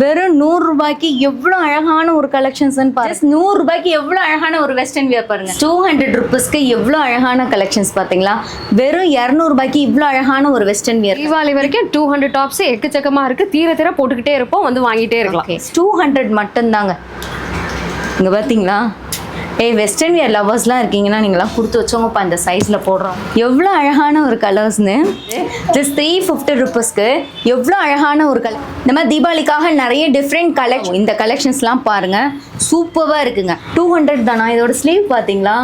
வெறும் நூறு ரூபாய்க்கு எவ்வளோ அழகான ஒரு கலெக்ஷன்ஸ்னு பாருங்க. நூறு ரூபாய்க்கு எவ்வளோ அழகான ஒரு வெஸ்டர்ன் வியர் பாருங்க. டூ ஹண்ட்ரட் ருபீஸ்க்கு எவ்வளோ அழகான கலெக்ஷன்ஸ் பார்த்தீங்களா? வெறும் இரநூறு ரூபாய்க்கு இவ்வளோ அழகான ஒரு வெஸ்டர்ன் வியர் தீபாவளி வரைக்கும் டூ ஹண்ட்ரட் டாப்ஸ் எக்கச்சக்கமா இருக்கு. தீர தீர போட்டுக்கிட்டே இருப்போம் வந்து வாங்கிட்டே இருக்கலாம். டூ ஹண்ட்ரட் மட்டும்தாங்க. இங்கே பார்த்தீங்களா? ஏய் வெஸ்டர்ன் வியர் லவர்ஸ்லாம் இருக்கீங்கன்னா நீங்களாம் கொடுத்து வச்சோங்கப்பா இந்த சைஸில் போடுறோம். எவ்வளோ அழகான ஒரு கலர்ஸ்னு ஜஸ்ட் த்ரீ ஃபிஃப்டி ருப்பீஸ்க்கு எவ்வளோ அழகான ஒரு கலர் இந்த மாதிரி தீபாவளிக்காக நிறைய டிஃப்ரெண்ட் கலெக்ஷன் இந்த கலெக்ஷன்ஸ்லாம் பாருங்கள் சூப்பராக இருக்குங்க. டூ ஹண்ட்ரட் தானா? இதோட ஸ்லீவ் பார்த்தீங்களா?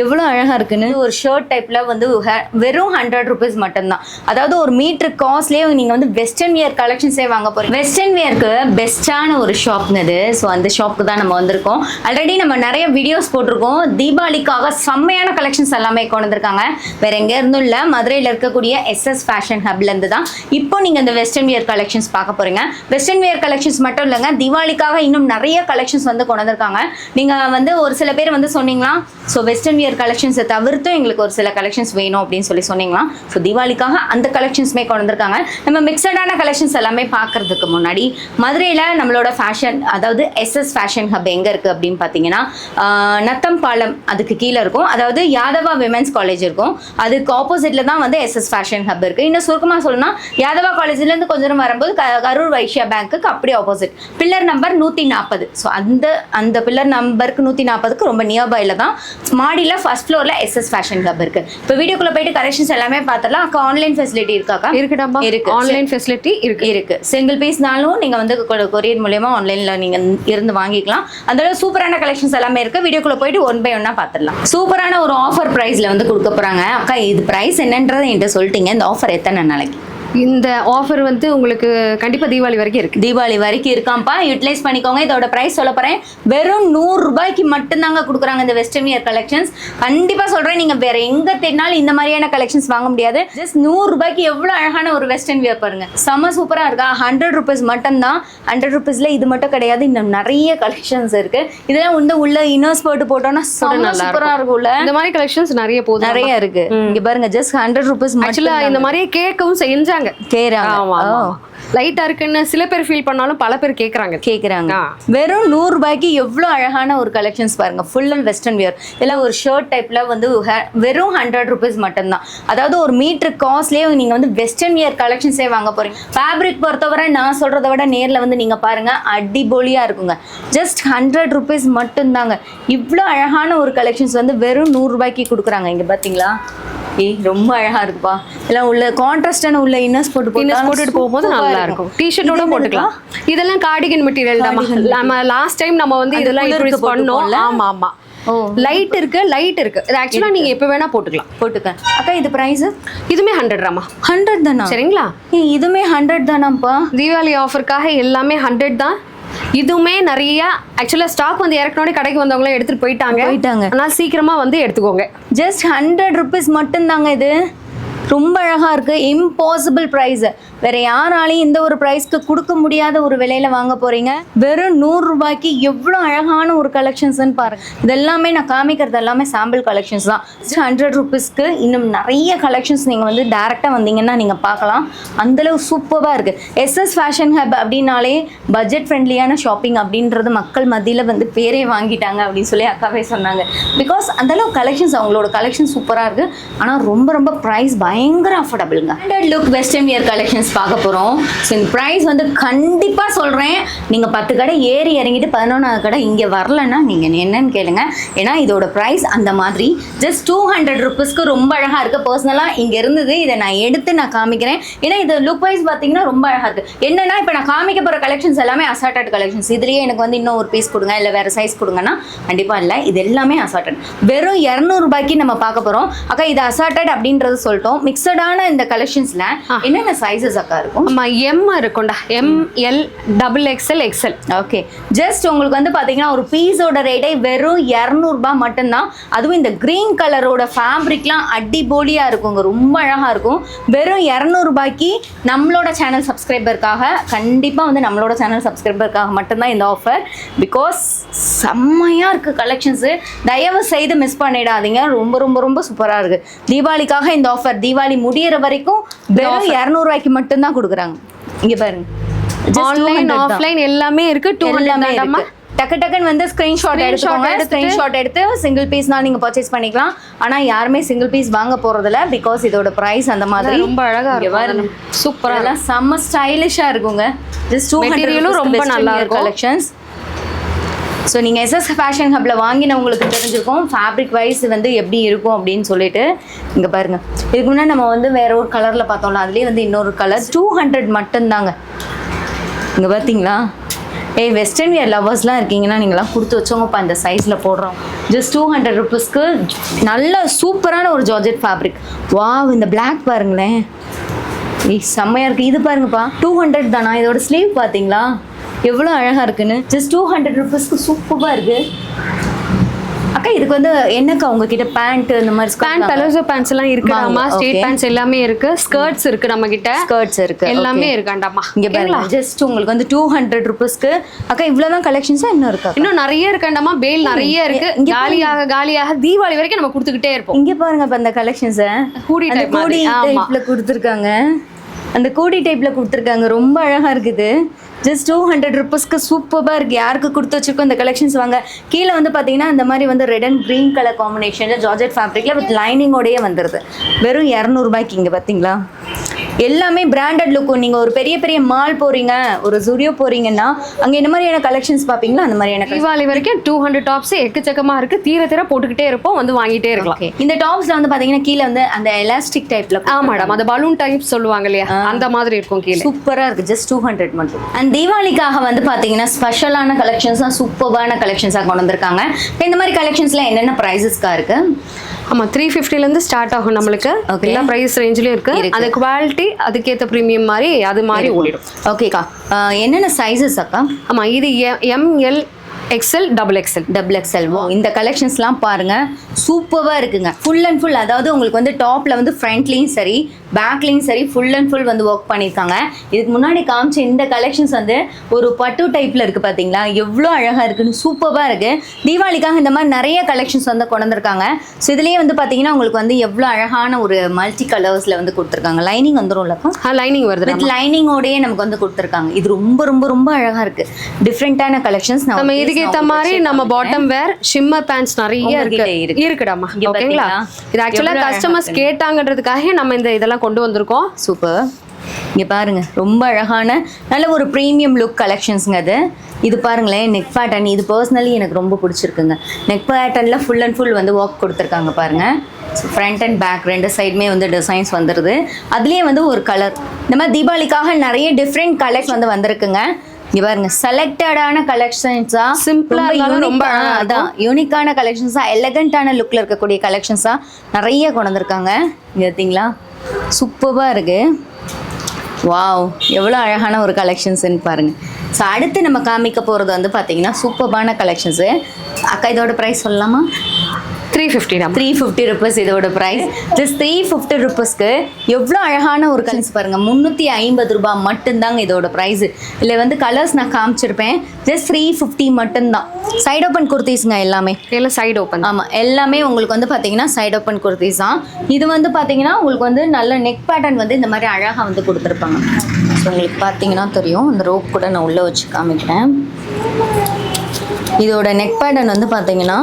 எவ்வளோ அழகாக இருக்குன்னு ஒரு ஷர்ட் டைப்பில் வந்து வெறும் ஹண்ட்ரட் ருபீஸ் மட்டும்தான். அதாவது ஒரு மீட்டர் காஸ்ட்லேயே நீங்கள் வந்து வெஸ்டர்ன் வியர் கலெக்ஷன்ஸே வாங்க போகிறீங்க வெஸ்டர்ன் வியர்க்கு பெஸ்ட்டான ஒரு ஷாப்ங்க இது ஸோ அந்த ஷாப்புக்கு தான் நம்ம வந்திருக்கோம். ஆல்ரெடி நம்ம நிறைய வீடியோஸ் போட்டிருக்கோம். தீபாவளிக்காக செம்மையான கலெக்ஷன்ஸ் எல்லாமே கொண்டு வந்திருக்காங்க. வேற எங்கே இருந்தும் இல்லை. மதுரையில் இருக்கக்கூடிய எஸ்எஸ் ஃபேஷன் ஹப்லேருந்து தான் இப்போ நீங்கள் இந்த வெஸ்டர்ன் வியர் கலெக்ஷன்ஸ் பார்க்க போகிறீங்க வெஸ்டர்ன் வியர் கலெக்ஷன்ஸ் மட்டும் இல்லைங்க. தீபாவளிக்காக இன்னும் நிறைய கலெக்ஷன்ஸ் வந்து கொண்டு வந்திருக்காங்க. நீங்கள் வந்து ஒரு சில பேர் வந்து சொன்னீங்களா? ஸோ வெஸ்டர்ன் வியர் கலெக்ஷன்ஸை தவிர்த்தும் எங்களுக்கு ஒரு சில கலெக்ஷன்ஸ் வேணும் அப்படின்னு சொல்லி சொன்னீங்களா? ஸோ தீபாவளிக்காக அந்த கலெக்ஷன்ஸுமே கொண்டு வந்திருக்காங்க. நம்ம மிக்சடான கலெக்ஷன்ஸ் எல்லாமே பார்க்கறதுக்கு முன்னாடி மதுரையில் நம்மளோட ஃபேஷன் அதாவது எஸ்எஸ் ஃபேஷன் ஹப் எங்கே இருக்குது அப்படின்னு பார்த்தீங்கன்னா நத்தம் பாலம் அதுக்கு கீழே இருக்கும். அதாவது யாதவா விமென்ஸ் காலேஜ் இருக்கும். அதுக்கு ஆப்போசிட்டில் தான் வந்து எஸ்எஸ் ஃபேஷன் ஹப் இருக்குது இன்னும் சுருக்கமாக சொல்லணும்னா யாதவா காலேஜ்லேருந்து கொஞ்ச நேரம் வரும்போது க கரூர் வைஷ்யா பேங்க்குக்கு அப்படியே ஆப்போசிட் பில்லர் நம்பர் நூற்றி நாற்பது ஸோ அந்த அந்த பில்லர் நம்பருக்கு நூற்றி நாற்பதுக்கு ரொம்ப நியர்பையில் தான் மாடியில் ஃபர்ஸ்ட் ஃப்ளோரில் எஸ்எஸ் ஃபேஷன் ஹப் இருக்குது இப்போ வீடியோக்குள்ளே போயிட்டு கலெக்ஷன்ஸ் எல்லாமே பார்த்தலாம் அக்கா ஆன்லைன் ஃபெசிலிட்டி இருக்காக்கா இருக்குடாப்பா இருக்கு. ஆன்லைன் ஃபெசிலிட்டி இருக்கு. இருக்கு. சிங்கிள் பீஸ்னாலும் நீங்க வந்து கொரியர் மூலியமா ஆன்லைன்ல நீங்க இருந்து வாங்கிக்கலாம். அளவு சூப்பரான கலெக்ஷன்ஸ் எல்லாமே இருக்கு. வீடியோக்குள்ள போயிட்டு ஒன் பை ஒன்னா பார்த்துடலாம். சூப்பரான ஒரு ஆஃபர் பிரைஸ்ல வந்து கொடுக்க போறாங்க. அக்கா இது பிரைஸ் என்னன்றதை என்கிட்ட சொல்லிட்டீங்க. இந்த ஆஃபர் எத்தனை நாளைக்கு? இந்த ஆஃபர் வந்து உங்களுக்கு கண்டிப்பா தீபாவளி வரைக்கும் இருக்கு. தீபாவளி வரைக்கும் இருக்காம்ப்பா. யூட்டிலைஸ் பண்ணிக்கோங்க. இதோட பிரைஸ் சொல்ல போறேன். வெறும் நூறு ரூபாய்க்கு மட்டும்தாங்க கொடுக்குறாங்க இந்த வெஸ்டர்ன் வியர் கலெக்ஷன்ஸ் கண்டிப்பா சொல்றேன் நீங்க வேற எங்க தேடினாலும் இந்த மாதிரியான கலெக்ஷன்ஸ் வாங்க முடியாது. ஜஸ்ட் நூறு ரூபாய்க்கு எவ்வளவு அழகான ஒரு வெஸ்டர்ன் வியர் பாருங்க. செம்ம சூப்பரா இருக்கா? ஹண்ட்ரட் ருபீஸ் மட்டும்தான். ஹண்ட்ரட் ருபீஸ்ல இது மட்டும் கிடையாது. இன்னும் நிறைய கலெக்ஷன்ஸ் இருக்கு. இதெல்லாம் வந்து உள்ள இன்னர்ஸ் போட்டு போட்டோம்னா செம்ம நல்லா சூப்பரா இருக்கும்ல. இந்த மாதிரி கலெக்ஷன்ஸ் நிறைய போகுது நிறைய இருக்கு. இங்க பாருங்க ஜஸ்ட் ஹண்ட்ரட் ருபீஸ் ஆக்சுவலா இந்த மாதிரியே கேட்கவும் செஞ்சாங்க. கேக்குறாங்க ஆமா ஓ. லைட்டா இருக்குன்னு சில பேர் ஃபீல் பண்ணாலும் பல பேர் கேக்குறாங்க. கேக்குறாங்க. ஆ. வெறும் நூறு ரூபாய்க்கு எவ்வளோ அழகான ஒரு கலெக்ஷன்ஸ் பாருங்க. ஃபுல் அண்ட் வெஸ்டர்ன் வியர் எல்லாம் ஒரு ஷர்ட் டைப்ல வந்து வெறும் ஹண்ட்ரட் ருபீஸ் மட்டும்தான். அதாவது ஒரு மீட்டர் காஸ்ட்லேயே நீங்க வந்து வெஸ்டர்ன் வியர் கலெக்ஷன்ஸே வாங்க போறீங்க. ஃபேப்ரிக் பொறுத்தவரை நான் சொல்றதை விட நேர்ல வந்து நீங்க பாருங்க அடிபொலியா இருக்குங்க. ஜஸ்ட் ஹண்ட்ரட் ருபீஸ் மட்டும்தாங்க. இவ்வளோ அழகான ஒரு கலெக்ஷன்ஸ் வந்து வெறும் நூறு ரூபாய்க்கு கொடுக்குறாங்க. இங்க பாத்தீங்களா? ஏய் ரொம்ப அழகா இருக்குப்பா. எல்லாம் உள்ள கான்ட்ராஸ்டான உள்ள இன்னர்ஸ் போட்டு போட்டுட்டு போகும்போது சூப்பரா நல்லா இருக்கும். டிஷர்ட்டோட போட்டுக்கலாம். இதெல்லாம் கார்டிகன் மெட்டீரியல் Cardigan நம்ம லாஸ்ட் டைம் நம்ம வந்து இதெல்லாம் பண்ணோம்? ஆமா ஆமா. லைட் இருக்கு லைட் இருக்கு. இது ஆக்சுவலா நீங்க எப்ப வேணா போட்டுக்கலாம். போட்டுக்க அக்கா இது பிரைஸ் இதுமே ஹண்ட்ரட் ராமா ஹண்ட்ரட் தானா? சரிங்களா? இதுமே ஹண்ட்ரட் தானாப்பா தீபாவளி ஆஃபருக்காக எல்லாமே ஹண்ட்ரட் தான். இதுவுமே நிறைய ஆக்சுவலா ஸ்டாக் வந்து இறக்கனோட கடைக்கு வந்தவங்களே எடுத்துட்டு போயிட்டாங்க. போயிட்டாங்க. அதனால சீக்கிரமா வந்து எடுத்துக்கோங்க. ஜஸ்ட் ஹண்ட்ரட் ருபீஸ் மட்டும்தாங்க இது. ரொம்ப அழகாக இருக்குது இம்பாசிபிள் ப்ரைஸு வேறு யாராலையும் இந்த ஒரு ப்ரைஸ்க்கு கொடுக்க முடியாத ஒரு விலையில் வாங்க போகிறீங்க வெறும் நூறு ரூபாய்க்கு எவ்வளோ அழகான ஒரு கலெக்ஷன்ஸ்னு பாருங்கள் இதெல்லாமே நான் காமிக்கிறது எல்லாமே சாம்பிள் கலெக்ஷன்ஸ் தான். ஹண்ட்ரட் ருபீஸ்க்கு இன்னும் நிறைய கலெக்ஷன்ஸ் நீங்கள் வந்து டேரெக்டாக வந்தீங்கன்னா நீங்கள் பார்க்கலாம். அந்தளவு சூப்பராக இருக்குது எஸ்எஸ் ஃபேஷன் ஹப் அப்படின்னாலே பட்ஜெட் ஃப்ரெண்ட்லியான ஷாப்பிங் அப்படின்றது மக்கள் மத்தியில் வந்து பேரே வாங்கிட்டாங்க அப்படின்னு சொல்லி அக்காவே சொன்னாங்க. பிகாஸ் அந்தளவு கலெக்ஷன்ஸ் அவங்களோட கலெக்ஷன் சூப்பராக இருக்குது ஆனால் ரொம்ப ரொம்ப ப்ரைஸ் பயங்கர அஃபோர்டபுளுங்க standard look western wear collections பார்க்க போகிறோம் ஸோ இந்த ப்ரைஸ் வந்து கண்டிப்பாக சொல்கிறேன் நீங்கள் பத்து கடை ஏறி இறங்கிட்டு பதினொன்றாவது கடை இங்கே வரலன்னா நீங்கள் என்னன்னு கேளுங்க. ஏன்னா இதோட ப்ரைஸ் அந்த மாதிரி. ஜஸ்ட் டூ ஹண்ட்ரட் ருபீஸ்க்கு ரொம்ப அழகாக இருக்குது பர்சனலாக இங்கே இருந்தது. இதை நான் எடுத்து நான் காமிக்கிறேன். ஏன்னா இது லுக் வைஸ் பார்த்தீங்கன்னா ரொம்ப அழகாக இருக்குது என்னென்னா இப்போ நான் காமிக்க போகிற கலெக்ஷன்ஸ் எல்லாமே அசார்டட் கலெக்ஷன்ஸ் இதுலேயே எனக்கு வந்து இன்னும் ஒரு பீஸ் கொடுங்க. இல்லை வேறு சைஸ் கொடுங்கன்னா கண்டிப்பாக இல்லை. இது எல்லாமே அசார்டட் வெறும் இரநூறுபாய்க்கு நம்ம பார்க்க போகிறோம் அக்கா இது அசார்டட் அப்படின்றது சொல்லிட்டோம். மிக்சடான இந்த கலெக்ஷன்ஸ்ல என்னென்ன சைஸஸ் அக்கா இருக்கும்? ஆமா எம் இருக்கும்டா. M L double XL XL okay just உங்களுக்கு வந்து பார்த்தீங்கன்னா ஒரு பீஸோட ரேட்டே வெறும் இரநூறுபா மட்டும்தான். அதுவும் இந்த க்ரீன் கலரோட ஃபேப்ரிக்லாம் அடிபோலியாக இருக்குங்க. ரொம்ப அழகாக இருக்கும். வெறும் இரநூறுபாய்க்கு நம்மளோட சேனல் சப்ஸ்கிரைபருக்காக கண்டிப்பாக வந்து நம்மளோட சேனல் சப்ஸ்கிரைபருக்காக மட்டும்தான் இந்த ஆஃபர் பிகாஸ் செம்மையாக இருக்குது கலெக்ஷன்ஸு தயவு செய்து மிஸ் பண்ணிடாதீங்க. ரொம்ப ரொம்ப ரொம்ப சூப்பராக இருக்குது தீபாவளிக்காக இந்த ஆஃபர் தீபாவளி முடியிற வரைக்கும் வெறும் இரநூறுவாய்க்கு மட்டும்தான் கொடுக்குறாங்க. இங்கே பாருங்க. ஆன்லைன் 200 தான். ஆஃப்லைன் எல்லாமே இருக்கு. டூ எல்லாமே ஹண்ட்ரட் டக்கு டக்குன்னு வந்து ஸ்கிரீன்ஷாட் எடுத்துக்கோங்க. ஸ்கிரீன்ஷாட் எடுத்து சிங்கிள் பீஸ்னா நீங்க பர்ச்சேஸ் பண்ணிக்கலாம். ஆனா யாருமே சிங்கிள் பீஸ் வாங்க போறதில்ல பிகாஸ் இதோட பிரைஸ் அந்த மாதிரி. ரொம்ப அழகா இங்க பாருங்க. இருக்கும் சூப்பரா அதெல்லாம் செம்ம ஸ்டைலிஷா இருக்குங்க. ஜஸ்ட் டூ உம் ரொம்ப நல்லா இருக்கும். கலெக்ஷன்ஸ் ஸோ நீங்கள் எஸ்எஸ் ஃபேஷன் ஹப்பில் வாங்கினவங்களுக்கு தெரிஞ்சிருக்கும் ஃபேப்ரிக் வைஸ் வந்து எப்படி இருக்கும் அப்படின்னு சொல்லிட்டு இங்கே பாருங்கள் இதுக்கு முன்னாடி நம்ம வந்து வேற ஒரு கலரில் பார்த்தோம்ல அதுலேயே வந்து இன்னொரு கலர் டூ ஹண்ட்ரட் மட்டும்தாங்க. இங்கே பார்த்தீங்களா? ஏய் வெஸ்டர்ன் வியர் லவர்ஸ்லாம் இருக்கீங்கன்னா நீங்களாம் கொடுத்து வச்சோங்கப்பா இந்த சைஸில் போடுறோம். ஜஸ்ட் டூ ஹண்ட்ரட் ருபீஸ்க்கு நல்ல சூப்பரான ஒரு ஜார்ஜெட் ஃபேப்ரிக் வாவ் இந்த பிளாக் பாருங்களேன். ஏய் செம்மையாக இருக்குது இது பாருங்கப்பா டூ ஹண்ட்ரட் தானா? இதோட ஸ்லீவ் பார்த்தீங்களா? எவ்வளோ அழகாக இருக்குன்னு. ஜஸ்ட் டூ ஹண்ட்ரட் ருபீஸ்க்கு சூப்பராக இருக்குது அக்கா இதுக்கு வந்து என்னக்கா உங்ககிட்ட பேண்ட் இந்த மாதிரி பேண்ட் பலோசோ பேண்ட்ஸ் எல்லாம் இருக்குடாமா? okay. பேண்ட்ஸ் எல்லாமே இருக்கு. ஸ்கர்ட்ஸ் இருக்கு நம்ம கிட்ட ஸ்கர்ட்ஸ் இருக்கு எல்லாமே. இருக்காண்டாமா? இங்க பாருங்க ஜஸ்ட் உங்களுக்கு வந்து டூ ஹண்ட்ரட் ருபீஸ்க்கு அக்கா இவ்வளவுதான் கலெக்ஷன்ஸா இன்னும் இருக்கா? இன்னும் நிறைய இருக்காண்டாமா? பேல் நிறைய இருக்கு. காலியாக காலியாக தீபாவளி வரைக்கும் நம்ம கொடுத்துக்கிட்டே இருப்போம். இங்க பாருங்க இப்ப அந்த கலெக்ஷன்ஸ கூடி. டைப்ல கொடுத்துருக்காங்க. அந்த கூடி டைப்ல கொடுத்துருக்காங்க. ரொம்ப அழகா இருக்குது. ஜஸ்ட் டூ ஹண்ட்ரட் ருபீஸ்க்கு சூப்பராக இருக்குது யாருக்கு கொடுத்து வச்சிருக்கோம் இந்த கலெக்ஷன்ஸ் வாங்க? கீழே வந்து பார்த்தீங்கன்னா இந்த மாதிரி வந்து ரெட் அண்ட் க்ரீன் கலர் காம்பினேஷனில் ஜார்ஜெட் ஃபேப்ரிக்கில் வித் லைனிங்கோடயே வந்துடுது வெறும் இரநூறுபாய்க்கு இங்கே பார்த்தீங்களா எல்லாமே பிராண்டட் லுக்கும் நீங்கள் ஒரு பெரிய பெரிய மால் போகிறீங்க ஒரு ஜுடியோ போகிறீங்கன்னா அங்கே என்ன மாதிரியான கலெக்ஷன்ஸ் பார்ப்பீங்களா அந்த மாதிரியான. தீபாவளி வரைக்கும் டூ ஹண்ட்ரட் டாப்ஸ் எக்கச்சக்கமா இருக்கு. தீர தீர போட்டுக்கிட்டே இருப்போம் வந்து வாங்கிட்டே இருக்கலாம். இந்த டாப்ஸ்ல வந்து பாத்தீங்கன்னா கீழே வந்து அந்த எலாஸ்டிக் டைப்ல ஆ மேடம் அந்த பலூன் டைப் சொல்லுவாங்க இல்லையா? அந்த மாதிரி இருக்கும் கீழே. சூப்பரா இருக்கு ஜஸ்ட் டூ ஹண்ட்ரட் மட்டும். அண்ட் தீபாவளிக்காக வந்து பாத்தீங்கன்னா ஸ்பெஷலான கலெக்ஷன்ஸ் தான் சூப்பரான கலெக்ஷன்ஸாக கொண்டு வந்திருக்காங்க. இந்த மாதிரி கலெக்ஷன்ஸ்ல என்னென்ன ப்ரைஸஸ்க்கா இருக்கு? ஆமா த்ரீ ஃபிஃப்டில இருந்து ஸ்டார்ட் ஆகும் நம்மளுக்கு. எல்லா பிரைஸ் ரேஞ்சிலயும் இருக்கு. அது குவாலிட்டி அதுக்கேத்த ப்ரீமியம் மாதிரி அது மாதிரி ஓடிடும். ஓகேக்கா என்னென்ன சைஸஸ் அக்கா? ஆமா இது M L XL double XL double XL இந்த கலெக்ஷன்ஸ்லாம் பாருங்க. சூப்பராக இருக்குங்க. ஃபுல் அண்ட் ஃபுல் அதாவது உங்களுக்கு வந்து டாப்ல வந்து ஃப்ரண்ட்லேயும் சரி பேக்லேயும் சரி ஃபுல் அண்ட் ஃபுல் வந்து ஒர்க் பண்ணியிருக்காங்க. இதுக்கு முன்னாடி காமிச்ச இந்த கலெக்ஷன்ஸ் வந்து ஒரு பட்டு டைப்ல இருக்கு பார்த்தீங்களா எவ்வளோ அழகாக இருக்குன்னு சூப்பராக இருக்கு. தீபாவளிக்காக இந்த மாதிரி நிறைய கலெக்ஷன்ஸ் வந்து கொண்டு வந்திருக்காங்க ஸோ இதுலேயே வந்து பார்த்தீங்கன்னா உங்களுக்கு வந்து எவ்வளோ அழகான ஒரு மல்டி கலர்ஸில் வந்து கொடுத்துருக்காங்க. லைனிங் வந்துரும்லக்கா லைனிங் வருது வித் லைனிங்கோடயே நமக்கு வந்து கொடுத்துருக்காங்க. இது ரொம்ப ரொம்ப ரொம்ப அழகா இருக்கு. டிஃப்ரெண்டான கலெக்ஷன்ஸ் நம்ம இதுக்கேத்த மாதிரி நம்ம பாட்டம் வேர் ஷிம்மர் பேண்ட்ஸ் நிறைய இருக்கு. இருக்கு. இருக்குடாமா ஓகேங்களா? இது ஆக்சுவலா எவ்வளவு அழகா கஸ்டமர்ஸ். கேட்டாங்கன்றதுக்காக நம்ம இந்த இதெல்லாம் கொண்டு வந்திருக்கோம். சூப்பர் இங்க பாருங்க ரொம்ப அழகான நல்ல ஒரு ப்ரீமியம் லுக் கலெக்ஷன்ஸ்ங்க அது. இது பாருங்களேன் நெக் பேட்டர்ன் இது பர்சனலி எனக்கு ரொம்ப பிடிச்சிருக்குங்க. நெக் பேட்டர்னில் ஃபுல் அண்ட் ஃபுல் வந்து ஒர்க் கொடுத்துருக்காங்க பாருங்க. ஃப்ரண்ட் அண்ட் பேக் ரெண்டு சைடுமே வந்து டிசைன்ஸ் வந்துடுது அதுலேயே வந்து ஒரு கலர் இந்த மாதிரி தீபாவளிக்காக நிறைய டிஃப்ரெண்ட் கலர்ஸ் வந்து வந்திருக்குங்க. இங்க பாருங்க செலக்டடான கலெக்ஷன்ஸா இருந்தாலும் ரொம்ப. அதான் யூனிக்கான கலெக்ஷன்ஸா எலகண்டான லுக்ல இருக்கக்கூடிய கலெக்ஷன்ஸா நிறைய கொண்டு வந்திருக்காங்க. பார்த்தீங்களா சூப்பராக இருக்குது வாவ் எவ்வளோ அழகான ஒரு கலெக்ஷன்ஸுன்னு பாருங்கள் ஸோ அடுத்து நம்ம காமிக்க போகிறது வந்து பார்த்திங்கன்னா சூப்பரான கலெக்ஷன்ஸு அக்கா இதோட ப்ரைஸ் சொல்லலாமா? Three fifty three fifty rupees இதோட ப்ரைஸ் ஜஸ்ட் த்ரீ ஃபிஃப்டி ருபீஸ்க்கு எவ்வளோ அழகான ஒரு கலர்ஸ் பாருங்க. முந்நூற்றி ஐம்பது ரூபாய் மட்டும்தாங்க இதோட ப்ரைஸ் இதில் வந்து கலர்ஸ் நான் காமிச்சிருப்பேன். ஜஸ்ட் த்ரீ ஃபிஃப்டி மட்டும்தான். சைட் ஓப்பன் குர்த்திஸ்ங்க எல்லாமே. எல்லாம் சைடு ஓப்பன் ஆமாம் எல்லாமே உங்களுக்கு வந்து பார்த்தீங்கன்னா சைட் ஓப்பன் குர்த்திஸ் தான். இது வந்து பார்த்தீங்கன்னா உங்களுக்கு வந்து நல்ல நெக் பேட்டர்ன் வந்து இந்த மாதிரி அழகாக வந்து கொடுத்துருப்பாங்க. ஸோ உங்களுக்கு பார்த்தீங்கன்னா தெரியும். இந்த ரோப் கூட நான் உள்ளே வச்சு காமிக்கிறேன். இதோட நெக் பேட்டர்ன் வந்து பார்த்தீங்கன்னா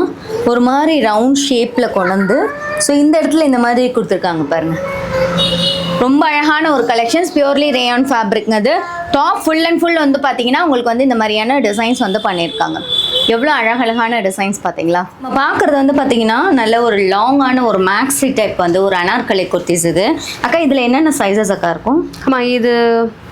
ஒரு மாதிரி ரவுண்ட் ஷேப்பில் கொண்டு ஸோ இந்த இடத்துல இந்த மாதிரி கொடுத்துருக்காங்க பாருங்கள் ரொம்ப அழகான ஒரு கலெக்ஷன்ஸ் பியூர்லி ரேயான் ஃபேப்ரிக்ங்கிறது டாப் ஃபுல் அண்ட் ஃபுல் வந்து பார்த்தீங்கன்னா உங்களுக்கு வந்து இந்த மாதிரியான டிசைன்ஸ் வந்து பண்ணியிருக்காங்க. எவ்வளோ அழகழகான டிசைன்ஸ் பார்த்தீங்களா நம்ம பார்க்குறது வந்து பார்த்தீங்கன்னா நல்ல ஒரு லாங்கான ஒரு மேக்ஸி டைப் வந்து ஒரு அனார்கலை குர்த்திஸ் இது. அக்கா இதில் என்னென்ன சைஸஸ் அக்கா இருக்கும்? ஆமா இது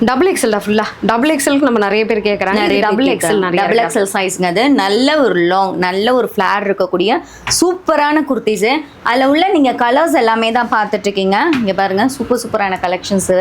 டபுள் எக்ஸ்எல் தான் ஃபுல்லா டபுள் எக்ஸ்எல்க்கு நம்ம நிறைய பேர் கேக்குறாங்க. டபுள் எக்ஸ்எல் நிறைய டபுள். எக்ஸல் சைஸ்ங்க அது நல்ல ஒரு லாங் நல்ல ஒரு ஃப்ளார் இருக்கக்கூடிய சூப்பரான குர்த்திஸு. அதில் உள்ள நீங்கள் கலர்ஸ் எல்லாமே தான் பார்த்துட்டு இருக்கீங்க. இங்கே பாருங்க சூப்பர் சூப்பரான கலெக்ஷன்ஸு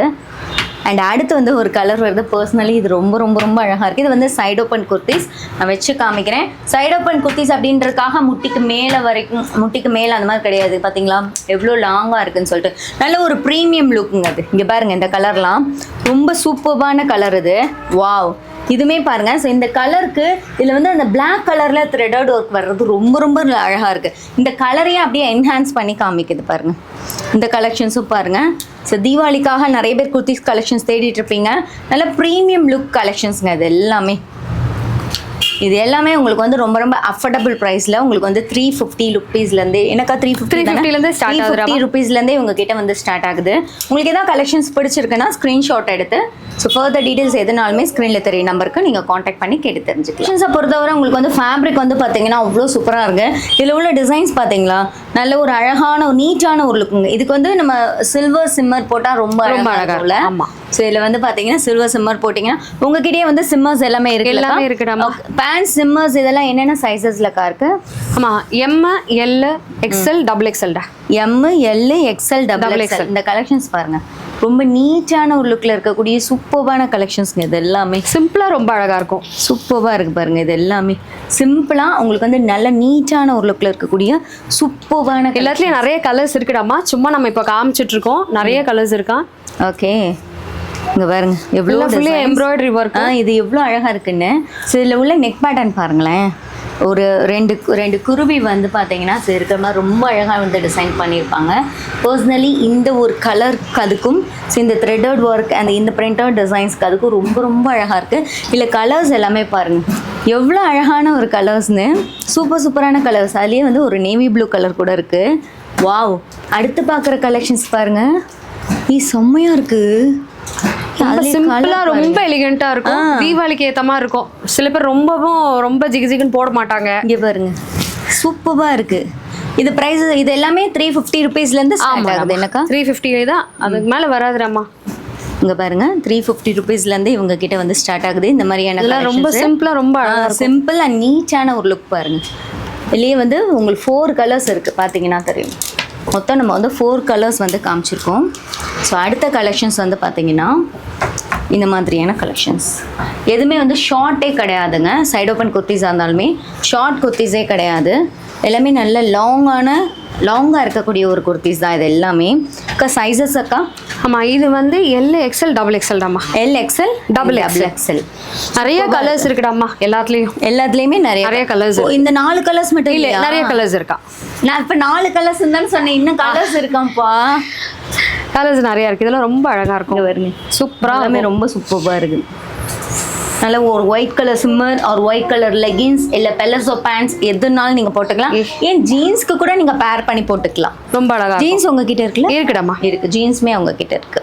அண்ட் அடுத்து வந்து ஒரு கலர் வருது. பர்சனலி இது ரொம்ப ரொம்ப ரொம்ப அழகாக இருக்குது இது வந்து சைட் ஓப்பன் குர்த்திஸ் நான் வச்சு காமிக்கிறேன். சைட் ஓப்பன் குர்த்திஸ் அப்படின்றதுக்காக முட்டிக்கு மேலே வரைக்கும் முட்டிக்கு மேலே அந்த மாதிரி கிடையாது. பார்த்தீங்களா எவ்வளோ லாங்காக இருக்குன்னு சொல்லிட்டு. நல்ல ஒரு ப்ரீமியம் லுக்குங்க அது. இங்கே பாருங்கள் இந்த கலர்லாம் ரொம்ப சூப்பர்பான கலர் இது. வாவ் இதுமே பாருங்க. ஸோ இந்த கலருக்கு இதில் வந்து அந்த பிளாக் கலரில் த்ரெடட் ஒர்க் வர்றது ரொம்ப ரொம்ப அழகாக இருக்குது இந்த கலரையே அப்படியே என்ஹான்ஸ் பண்ணி காமிக்குது பாருங்க. இந்த கலெக்ஷன்ஸும் பாருங்க. ஸோ தீபாவளிக்காக நிறைய பேர் குர்த்திஸ் கலெக்ஷன்ஸ் தேடிட்டு இருப்பீங்க. நல்ல ப்ரீமியம் லுக் கலெக்ஷன்ஸுங்க இது எல்லாமே. இது எல்லாமே உங்களுக்கு வந்து ரொம்ப ரொம்ப அஃபோர்டபுள் ப்ரைஸில் உங்களுக்கு வந்து த்ரீ ஃபிஃப்டி ருபீஸ்லேருந்து எனக்கா த்ரீ ஃபிஃப்டி 350 ல இருந்து start ஆகுதுடா. ஃபிஃப்டி ருபீஸ்லேருந்தே உங்க கிட்ட வந்து ஸ்டார்ட் ஆகுது. உங்களுக்கு ஏதாவது கலெக்ஷன்ஸ் பிடிச்சிருக்குன்னா ஸ்க்ரீன்ஷாட் எடுத்து ஸோ ஃபர்தர் டீடைல்ஸ் எதுனாலுமே ஸ்க்ரீனில் தெரிய நம்பருக்கு நீங்கள் காண்டாக்ட் பண்ணி கேட்டு தெரிஞ்சுக்கலாம். கலெக்ஷன்ஸை பொறுத்தவரை உங்களுக்கு வந்து ஃபேப்ரிக் வந்து பார்த்தீங்கன்னா அவ்வளோ சூப்பராக இருக்கு. இதில் உள்ள டிசைன்ஸ் பார்த்தீங்களா நல்ல ஒரு அழகான ஒரு நீட்டான ஒரு லுக்குங்க இதுக்கு வந்து நம்ம சில்வர் சிம்மர் போட்டால் ரொம்ப ரொம்ப அழகாக அழகா இருக்கும்ல? இருக்கும். ஆமா. ஸோ இதில் வந்து பார்த்தீங்கன்னா சில்வர் சிம்மர் போட்டிங்கன்னா உங்ககிட்டயே வந்து சிம்மர்ஸ் எல்லாமே இருக்கு எல்லாமே இருக்குடாமா. பேண்ட் சிம்மர்ஸ் இதெல்லாம் என்னென்ன சைஸஸ்லக்கா இருக்கு ஆமா M L XL double எக்ஸ்எல்டா M L XL double XL. இந்த கலெக்ஷன்ஸ் பாருங்க. ரொம்ப நீட்டான ஒரு லுக்கில் இருக்கக்கூடிய சூப்பர்பான கலெக்ஷன்ஸ்ங்க இது எல்லாமே. சிம்பிளா ரொம்ப அழகா இருக்கும். சூப்பராக இருக்கு பாருங்க இது எல்லாமே. சிம்பிளாக உங்களுக்கு வந்து நல்ல நீட்டான ஒரு லுக்கில் இருக்கக்கூடிய சூப்பர்பான எல்லாத்துலயும் நிறைய கலர்ஸ் இருக்குடாமா? சும்மா நம்ம இப்போ காமிச்சிட்டு இருக்கோம் நிறைய கலர்ஸ் இருக்கா? ஓகே இங்க பாருங்க எவ்வளோ. எம்ப்ராய்டரி ஒர்க் இது எவ்வளோ அழகா இருக்குன்னு. ஸோ இதில் உள்ள நெக் பேட்டர்ன் பாருங்களேன். ஒரு ரெண்டு ரெண்டு குருவி வந்து பார்த்தீங்கன்னா so இருக்கிற மாதிரி ரொம்ப அழகாக வந்து டிசைன் பண்ணியிருப்பாங்க. பர்சனலி இந்த ஒரு கலருக்கு அதுக்கும் ஸோ இந்த த்ரெட்டட் ஒர்க் அந்த இந்த பிரிண்டட் டிசைன்ஸ்க்கு அதுக்கும் ரொம்ப ரொம்ப அழகாக இருக்குது இல்லை கலர்ஸ் எல்லாமே பாருங்கள் எவ்வளோ அழகான ஒரு கலர்ஸ்னு சூப்பர் சூப்பரான கலர்ஸ் அதுலேயே வந்து ஒரு நேவி ப்ளூ கலர் கூட இருக்குது வாவ் அடுத்து பார்க்குற கலெக்ஷன்ஸ் பாருங்கள் நீ செம்மையாக இருக்குது சிம்பிளா ரொம்ப எலிகென்ட்டா இருக்கும். தீபாவளிக்கு ஏத்த மாதிரி இருக்கும். சில பேர் ரொம்பவும் ரொம்ப ஜிகு ஜிகுன்னு போட மாட்டாங்க. இங்கே பாருங்க. சூப்பராக இருக்கு. இது ப்ரைஸ் இது எல்லாமே த்ரீ ஃபிஃப்டி ருபீஸ்லேருந்து ஸ்டார்ட் ஆகுது. என்னக்கா? த்ரீ ஃபிஃப்டி தான். அதுக்கு மேல வராதுடாமா இங்கே பாருங்க. த்ரீ ஃபிஃப்டி ருபீஸ்லேருந்து இவங்க கிட்ட வந்து ஸ்டார்ட் ஆகுது. இந்த மாதிரியான ரொம்ப சிம்பிளா ரொம்ப சிம்பிள் அண்ட் நீட்டான ஒரு லுக் பாருங்க. இதுலேயே வந்து உங்களுக்கு ஃபோர் கலர்ஸ் இருக்குது பார்த்தீங்கன்னா தெரியும். மொத்தம் நம்ம வந்து ஃபோர் கலர்ஸ் வந்து காமிச்சிருக்கோம். ஸோ அடுத்த கலெக்ஷன்ஸ் வந்து பார்த்தீங்கன்னா இந்த மாதிரியான கலெக்ஷன்ஸ் எதுவுமே வந்து ஷார்ட்டே கிடையாதுங்க. சைட் ஓப்பன் குர்த்திஸாக இருந்தாலுமே ஷார்ட் குர்த்திஸே கிடையாது. எல்லாமே நல்ல லாங்கான லாங்காக இருக்கக்கூடிய ஒரு குர்த்திஸ் தான் இது எல்லாமே. அக்கா சைஸஸ் அக்கா? ஆமா இது வந்து எல் எக்ஸ்எல் டபுள் எக்ஸ்எல் தாம்மா. L XL Double double XL நிறைய கலர்ஸ் இருக்குடாமா எல்லாத்துலயும். எல்லாத்துலேயுமே நிறைய நிறைய ஓ, இந்த நாலு கலர்ஸ் மட்டும் இல்ல நிறைய கலர்ஸ் இருக்கா? நான் இப்ப நாலு கலர்ஸ் இருந்தாலும் சொன்னேன் இன்னும் கலர்ஸ் இருக்காம்ப்பா. கலர்ஸ் நிறைய இருக்கு. இதெல்லாம் ரொம்ப அழகா இருக்கும். வருங்க சூப்பரா எல்லாமே ரொம்ப சூப்பராக இருக்கு. நல்ல ஒரு ஒயிட் கலர் சிம்மர் ஒரு ஒயிட் கலர் லெகின்ஸ் இல்லை பெலசோ பேண்ட்ஸ் எதுனாலும் நீங்க போட்டுக்கலாம். ஏன் ஜீன்ஸ்க்கு கூட நீங்க பேர் பண்ணி போட்டுக்கலாம். ரொம்ப அழகா இருக்கும். ஜீன்ஸ் உங்ககிட்ட இருக்குல்ல? இருக்குடாமா இருக்கு. ஜீன்ஸுமே அவங்க கிட்ட இருக்கு.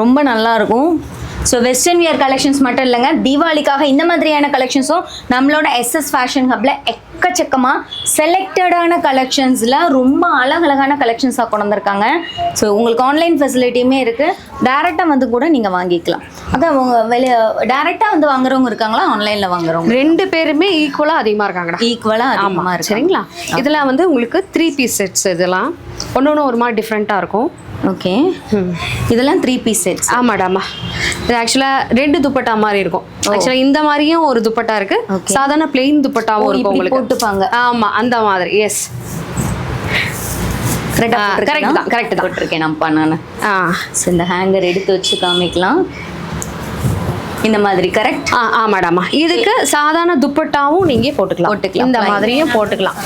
ரொம்ப நல்லா இருக்கும். ஸோ வெஸ்டர்ன் வியர் கலெக்ஷன்ஸ் மட்டும் இல்லைங்க. தீபாவளிக்காக இந்த மாதிரியான கலெக்ஷன்ஸும் நம்மளோட எஸ்எஸ் ஃபேஷன் ஹப்ல எக்கச்சக்கமாக செலக்டடான கலெக்ஷன்ஸில் ரொம்ப அழகழகான கலெக்ஷன்ஸாக கொண்டு வந்திருக்காங்க. ஸோ உங்களுக்கு ஆன்லைன் ஃபெசிலிட்டியுமே இருக்குது டேரெக்டாக வந்து கூட நீங்கள் வாங்கிக்கலாம். அக்கா உங்க வெளியே டேரெக்டாக வந்து வாங்குறவங்க இருக்காங்களா ஆன்லைனில் வாங்குறவங்க? ரெண்டு பேருமே ஈக்குவலா அதிகமா இருக்காங்கடா. ஈக்குவலாக அதிகமாக இருக்கு சரிங்களா? இதெல்லாம் வந்து உங்களுக்கு த்ரீ பீஸ் செட்ஸ் இதெல்லாம் ஒன்று ஒன்று ஒரு மாதிரி டிஃப்ரெண்ட்டாக இருக்கும். ஓகே இதெல்லாம் த்ரீ பீஸ் செட்ஸ் ஆமாடாமா. இது ஆக்சுவலாக ரெண்டு துப்பட்டா மாதிரி இருக்கும். ஆக்சுவலாக இந்த மாதிரியும் ஒரு துப்பட்டா இருக்கு. Okay. சாதாரண பிளெயின் துப்பட்டாவும் இருக்கும் உங்களுக்கு. போட்டுப்பாங்க. ஆமா அந்த மாதிரி. எஸ் correct தான், தான். போட்டிருக்கேன் நான் ஆ. ஸோ இந்த ஹேங்கர் எடுத்து வச்சு காமிக்கலாம் இந்த மாதிரி கரெக்ட் ஆ ஆமாடாமா இதுக்கு சாதாரண துப்பட்டாவும் நீங்க போட்டுக்கலாம். போட்டுக்கலாம். இந்த. மாதிரியும் போட்டுக்கலாம்.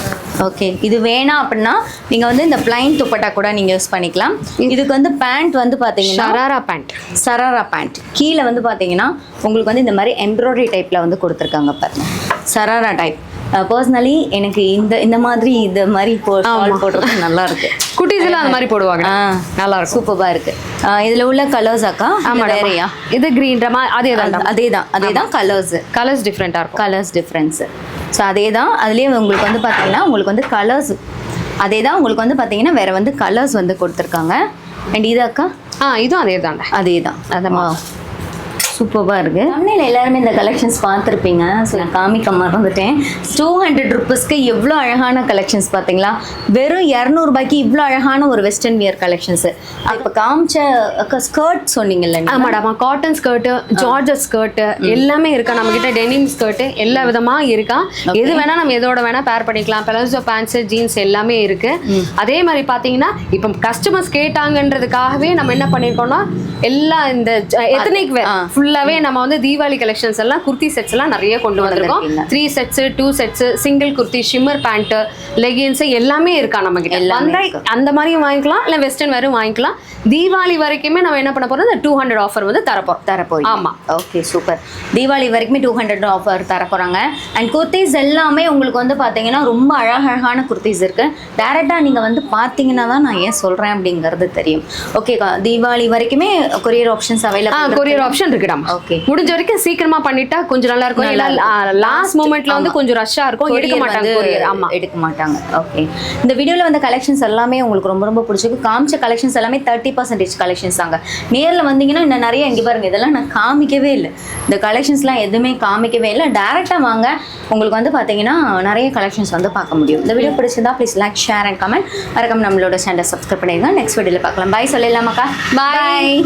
ஓகே இது வேணாம் அப்படின்னா நீங்க வந்து இந்த பிளைன் துப்பட்டா கூட நீங்க யூஸ் பண்ணிக்கலாம். இதுக்கு வந்து பேண்ட் வந்து பாத்தீங்கன்னா ஷராரா பேண்ட் சராரா பேண்ட் கீழே வந்து பாத்தீங்கன்னா உங்களுக்கு வந்து இந்த மாதிரி எம்ப்ராய்டரி டைப்ல வந்து கொடுத்துருக்காங்க பாருங்க. சராரா டைப் பர்சனலி எனக்கு இந்த இந்த மாதிரி இந்த மாதிரி போ போடுறது நல்லா இருக்கு குட்டீஸ் எல்லாம் அந்த மாதிரி போடுவாங்க. நல்லா இருக்கும் சூப்பராக இருக்கு. ஆ, இதுல உள்ள கலர்ஸ் அக்கா ஆமா வேறையா? இது கிரீன்ற மாதிரி அதே தான். அதே தான் அதே தான் கலர்ஸ் கலர்ஸ் டிஃப்ரெண்ட்டாக இருக்கும். கலர்ஸ் டிஃப்ரென்ஸு ஸோ அதே தான் அதுலேயே உங்களுக்கு வந்து பார்த்தீங்கன்னா உங்களுக்கு வந்து கலர்ஸ் அதே தான் உங்களுக்கு வந்து பார்த்தீங்கன்னா வேற வந்து கலர்ஸ் வந்து கொடுத்துருக்காங்க. அண்ட் இது அக்கா? ஆ இதுவும் அதே தான்டா. அதே தான். அதமா சூப்பராக இருக்கு. தமிழில் எல்லாருமே இந்த கலெக்ஷன்ஸ் பார்த்துருப்பீங்க. ஸோ நான் காமிக்க மறந்துட்டேன். டூ ஹண்ட்ரட் ருபீஸ்க்கு எவ்வளோ அழகான கலெக்ஷன்ஸ் பார்த்தீங்களா? வெறும் இரநூறுபாய்க்கு இவ்வளோ அழகான ஒரு வெஸ்டர்ன் வியர் கலெக்ஷன்ஸு இப்போ காமிச்ச ஸ்கர்ட் சொன்னீங்கல்ல? ஆமாடாமா காட்டன் ஸ்கர்ட்டு ஜார்ஜர் ஸ்கர்ட்டு எல்லாமே இருக்கா? நம்ம கிட்ட டெனிம் ஸ்கர்ட்டு எல்லா விதமா இருக்கா? எது வேணா நம்ம எதோட வேணா பேர் பண்ணிக்கலாம். பெலோசோ பேண்ட்ஸ் ஜீன்ஸ் எல்லாமே இருக்கு. அதே மாதிரி பாத்தீங்கன்னா இப்போ கஸ்டமர்ஸ் கேட்டாங்கன்றதுக்காகவே நம்ம என்ன பண்ணிருக்கோம்னா எல்லாம் இந்த எத்தனைக் வேர் ஆ. ஃபுல்லாவே நம்ம வந்து தீபாவளி கலெக்ஷன்ஸ் எல்லாம் குர்த்தி செட்ஸ் எல்லாம் நிறைய கொண்டு வந்திருக்கோம். Three sets two sets single kurti shimmer pant leggings எல்லாமே இருக்கா நம்ம கிட்ட எல்லாமே வந்தா. அந்த மாதிரியும் வாங்கிக்கலாம் இல்ல வெஸ்டர்ன் வேறும் வாங்கிக்கலாம். தீபாவளி வரைக்குமே நம்ம என்ன பண்ண போறோம் இந்த டூ ஹண்ட்ரட் ஆஃபர் வந்து தரப்போம் தரப்போம் ஆமா. ஓகே சூப்பர் தீபாவளி வரைக்குமே டூ ஹண்ட்ரட் ஆஃபர் தர போகிறாங்க அண்ட் குர்த்திஸ் எல்லாமே உங்களுக்கு வந்து பார்த்தீங்கன்னா ரொம்ப அழகழகான குர்த்திஸ் இருக்கு. டேரெக்டாக நீங்கள் வந்து பார்த்தீங்கன்னா தான் நான் ஏன் சொல்கிறேன் அப்படிங்கிறது தெரியும். ஓகே தீபாவளி வரைக்குமே courier options available courier option இருக்குடாமா okay முடிஞ்ச வரைக்கும் சீக்கிரமா பண்ணிட்டா கொஞ்சம் நல்லா இருக்கும். லாஸ்ட் மூமெண்ட்ல வந்து. கொஞ்சம் ரஷ்ஷா இருக்கும். எடுக்க மாட்டாங்க. ஆமா. எடுக்க மாட்டாங்க. ஓகே இந்த வீடியோவில் வந்த கலெக்ஷன்ஸ் எல்லாமே உங்களுக்கு ரொம்ப ரொம்ப பிடிச்சிருக்கு. காமிச்ச கலெக்ஷன்ஸ் எல்லாமே தேர்ட்டி பர்சன்டேஜ் கலெக்ஷன்ஸ் தாங்க. நேரில் வந்தீங்கன்னா இன்னும் நிறைய இங்கே பாருங்க. இதெல்லாம் நான் காமிக்கவே இல்லை. இந்த கலெக்ஷன்ஸ்லாம் எதுவுமே காமிக்கவே இல்லை. டேரெக்டாக வாங்க. உங்களுக்கு வந்து பார்த்தீங்கன்னா நிறைய கலெக்ஷன்ஸ் வந்து பார்க்க முடியும். இந்த வீடியோ பிடிச்சிருந்தா please like share and comment மறக்காம நம்மளோட சேனலை சப்ஸ்கிரைப் பண்ணிடுங்க. நெக்ஸ்ட் வீடியோவில் பார்க்கலாம். பாய் சொல்லிடலாமாக்கா. பாய்